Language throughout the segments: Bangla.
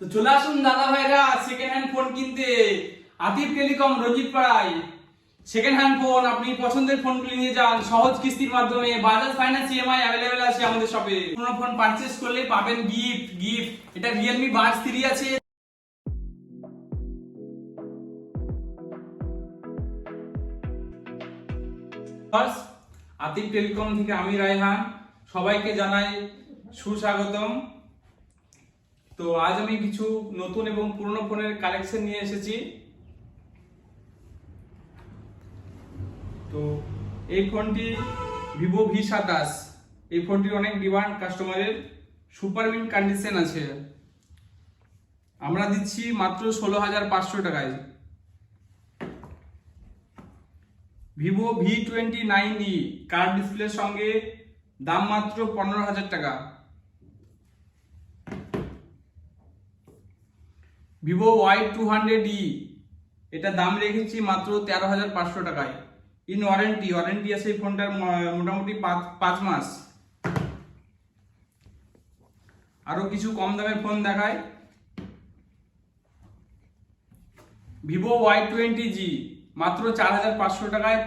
তো চলে আসুন দাদা ভাইরা সেকেন্ড হ্যান্ড ফোন কিনতে। আতিফ টেলিকম, রঞ্জিত পাড়ায় সেকেন্ড হ্যান্ড ফোন আপনি পছন্দের ফোনগুলি নিয়ে যান। সহজ কিস্তির মাধ্যমে বাজাজ ফাইন্যান্স ইএমআই অ্যাভেলেবেল আছে আমাদের শপে কোনো ফোন পারচেস করলে পাবেন গিফট গিফট এটা রিয়েলমি বাডস থ্রি আছে। আতিফ টেলিকম থেকে আমি রায়হান। সবাইকে জানাই সুস্বাগতম। তো আজ আমি কিছু নতুন এবং পুরনো ফোনের কালেকশন নিয়ে এসেছি। তো এই ফোনটি ভিভো ভি সাতাশ। এই ফোনটির অনেক ডিমান্ড কাস্টমারের সুপার মিন কন্ডিশন আছে। আমরা দিচ্ছি মাত্র ষোলো হাজার পাঁচশো টাকায়। Vivo V twenty nine E card ডিসপ্লের সঙ্গে দাম মাত্র পনেরো হাজার টাকা। Vivo Y two hundred E, এটা দাম রেখেছি মাত্র তেরো হাজার পাঁচশো টাকায়। ইন ওয়ারেন্টি ওয়ারেন্টি আছে এই ফোনটার মোটামুটি পাঁচ মাস। আরও কিছু কম দামের ফোন দেখায়। ভিভো ওয়াই টোয়েন্টি জি, মাত্র চার হাজার পাঁচশো টাকায়,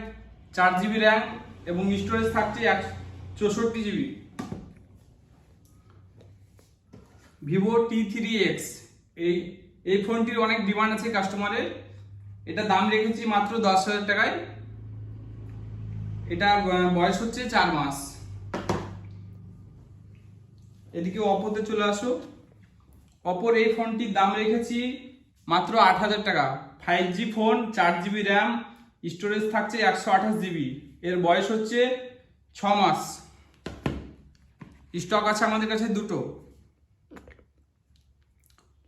চার জিবি র্যাম এবং স্টোরেজ থাকছে এক, চৌষট্টি GB. Vivo T three X, এই এই ফোনটির অনেক ডিমান্ড আছে কাস্টমারের। এটা দাম রেখেছি মাত্র দশ হাজার টাকায়। এটা বয়স হচ্ছে চার মাস। এদিকে অপোতে চলে আসো। অপোর এই ফোনটির দাম রেখেছি মাত্র আট হাজার টাকা। ফাইভ জি ফোন, চার জিবি র্যাম স্টোরেজ থাকছে একশো আঠাশ জিবি এর বয়স হচ্ছে ছ মাস। স্টক আছে আমাদের কাছে দুটো।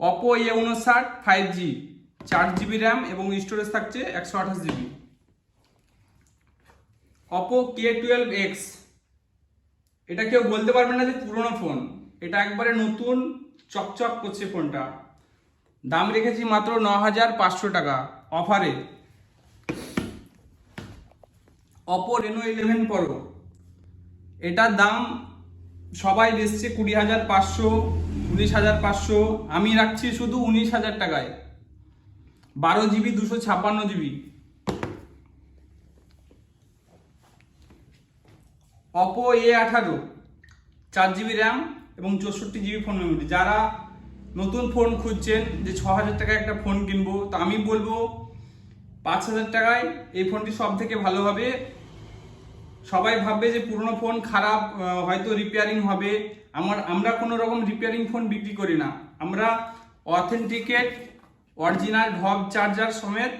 অপো এ উনষাট ফাইভ জি চার জিবি র্যাম এবং স্টোরেজ থাকছে একশো আঠাশ GB Oppo K twelve X এটা কেউ বলতে পারবে না যে পুরনো ফোন, এটা একবারে নতুন, চকচক করছে ফোনটা। দাম রেখেছি মাত্র ন হাজার পাঁচশো টাকা অফারে অপো রেনো ইলেভেন প্রো এটার দাম সবাই বেচছে কুড়ি হাজার পাঁচশো উনিশ হাজার পাঁচশো, আমি রাখছি শুধু উনিশ হাজার টাকায়। বারো জিবি, দুশো ছাপ্পান্ন জিবি। অপো এ আঠারো, চার জিবি র্যাম এবং চৌষট্টি জিবি ফোন মেমোরি যারা নতুন ফোন খুঁজছেন যে ছ হাজার টাকায় একটা ফোন কিনবো, তো আমি বলব, পাঁচ হাজার টাকায় এই ফোনটি সব থেকে ভালো হবে। সবাই ভাববে যে পুরনো ফোন খারাপ হয়তো রিপেয়ারিং হবে। আমার, আমরা কোনো রকম রিপেয়ারিং ফোন বিক্রি করি না। আমরা অথেন্টিকেট অরিজিনাল ঢব চার্জার সমেত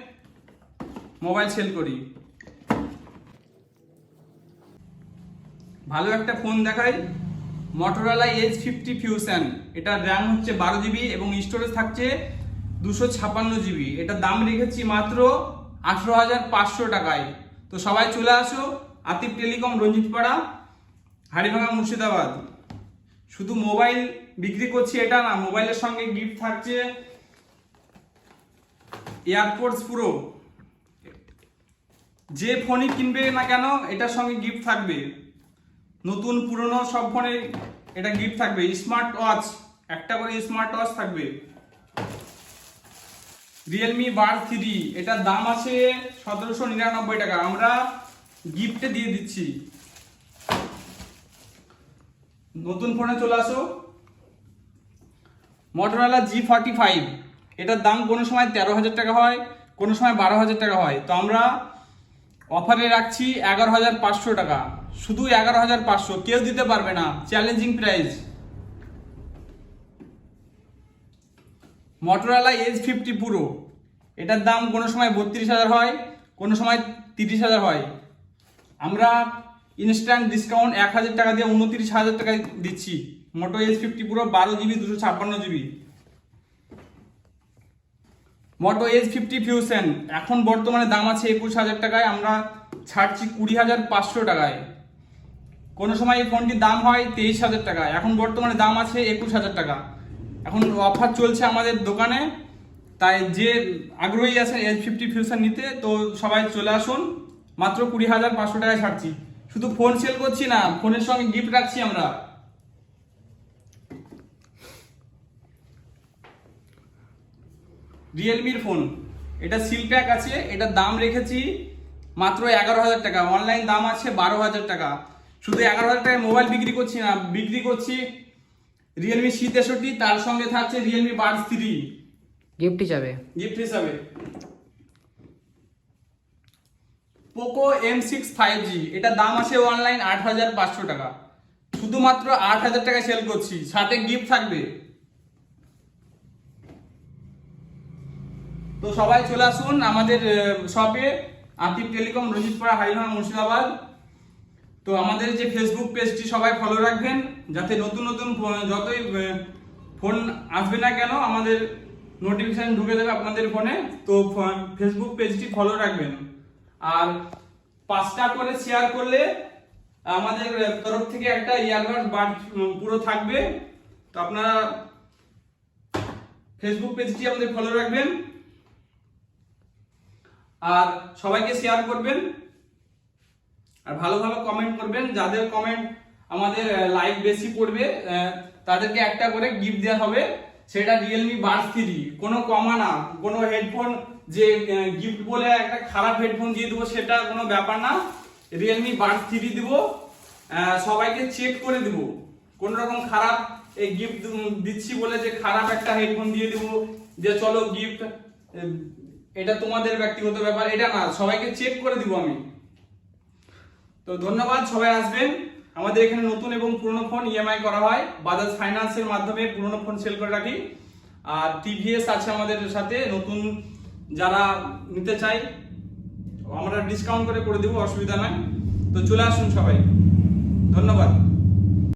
মোবাইল সেল করি। ভালো একটা ফোন দেখাই মটোরোলা এইচ ফিফটি ফিউশন এটার র্যাম হচ্ছে বারো জিবি এবং স্টোরেজ থাকছে দুশো ছাপান্ন জিবি এটার দাম রেখেছি মাত্র আঠেরো হাজার পাঁচশো টাকায়। তো সবাই চলে আসো, আতিফ টেলিকম রঞ্জিতপাড়া হাড়িভাঙা মুর্শিদাবাদ। শুধু মোবাইল বিক্রি করছি এটা না, মোবাইলের সঙ্গে গিফট থাকছে এয়ারপোর্টস পুরো যে ফোনই কিনবে না কেন, এটার সঙ্গে গিফট থাকবে। নতুন, পুরনো সব ফোনে এটা গিফট থাকবে। স্মার্ট ওয়াচ একটা করে স্মার্ট ওয়াচ থাকবে। রিয়েলমি বার থ্রি এটার দাম আছে সতেরোশো নিরানব্বই টাকা। আমরা গিফটে দিয়ে দিচ্ছি। নতুন ফোনে চলে আসো। মোটরোলা জি ফর্টি ফাইভ এটার দাম কোনো সময় তেরো হাজার টাকা হয়, কোনো সময় বারো হাজার টাকা হয়। তো আমরা অফারে রাখছি এগারো হাজার পাঁচশো টাকা। শুধু এগারো হাজার পাঁচশো, কেউ দিতে পারবে না। Challenging price Motorola edge fifty পুরো এটার দাম কোনো সময় বত্রিশ হাজার হয়, কোনো সময় তিরিশ হাজার হয়। আমরা ইনস্ট্যান্ট ডিসকাউন্ট এক হাজার টাকা দিয়ে উনত্রিশ হাজার টাকায় দিচ্ছি। মোটো এজ ফিফটি পুরো বারো জিবি দুশো ছাপ্পান্ন GB Moto edge fifty fusion এখন বর্তমানে দাম আছে একুশ হাজার টাকায়, আমরা ছাড়ছি কুড়ি হাজার পাঁচশো টাকায়। কোনো সময় এই ফোনটির দাম হয় তেইশ হাজার টাকা, এখন বর্তমানে দাম আছে একুশ হাজার টাকা। এখন অফার চলছে আমাদের দোকানে, তাই যে আগ্রহী আছেন এজ ফিফটি ফিউশন নিতে, তো সবাই চলে আসুন, মাত্র কুড়ি হাজার পাঁচশো টাকায় ছাড়ছি। শুধু ফোন সেল করছি না ফোনের সঙ্গে গিফট রাখছি আমরা। রিয়েলমির ফোন এটা সিল প্যাক আছে এটার দাম রেখেছি মাত্র এগারো হাজার টাকা। অনলাইন দাম আছে বারো হাজার টাকা। শুধু এগারো হাজার টাকায় মোবাইল বিক্রি করছি না বিক্রি করছি রিয়েলমি সি তেষট্টি তার সঙ্গে থাকছে রিয়েলমি বাডস থ্রি গিফট হিসাবে। গিফট হিসাবে। Poco M six five G এটার দাম আছে অনলাইন আট হাজার পাঁচশো টাকা। শুধুমাত্র আট হাজার টাকা সেল করছি, সাথে গিফট থাকবে। তো সবাই চলে আসুন আমাদের শপে আতিফ টেলিকম রঞ্জিতপাড়া হাইনা মুর্শিদাবাদ। তো আমাদের যে ফেসবুক পেজটি সবাই ফলো রাখবেন, যাতে নতুন নতুন যতই ফোন আসবে না কেন, আমাদের নোটিফিকেশন ঢুকে দেবে আপনাদের ফোনে তো ফেসবুক পেজটি ফলো রাখবেন। আর পাঁচটা করে শেয়ার করলে আমাদের তরফ থেকে একটা ইয়ারবাড বাড পুরো থাকবে। তো আপনারা ফেসবুক পেজটি আমাদের ফলো রাখবেন। আর সবাইকে শেয়ার করবেন। আর ভালো ভালো কমেন্ট করবেন। যাদের কমেন্ট আমাদের লাইক বেশি পড়বে তাদেরকে একটা করে গিফট দেওয়া হবে। সেটা রিয়েলমি বাডস থ্রি কোনো কমা না। কোনো হেডফোন যে গিফট বলে একটা খারাপ হেডফোন দিয়ে দেবো, সেটা কোনো ব্যাপার না। রিয়েলমি বাডস থ্রি দিব। সবাইকে চেক করে দিব। কোন রকম খারাপ এই গিফট দিচ্ছি বলে যে খারাপ একটা হেডফোন দিয়ে দিব, যে চলো গিফট এটা তোমাদের ব্যক্তিগত ব্যাপার। এটা না, সবাইকে চেক করে দিব আমি। তো ধন্যবাদ, সবাই আসবেন। আমাদের এখানে নতুন এবং পুরনো ফোন ইএমআই করা হয়। বাজাজ ফাইন্যান্সের মাধ্যমে পুরনো ফোন সেল করে রাখি। আর টিভিএস আছে আমাদের সাথে, নতুন যারা নিতে চাই আমরা ডিসকাউন্ট করে করে দেবো, অসুবিধা নাই তো চলে আসুন সবাই। ধন্যবাদ।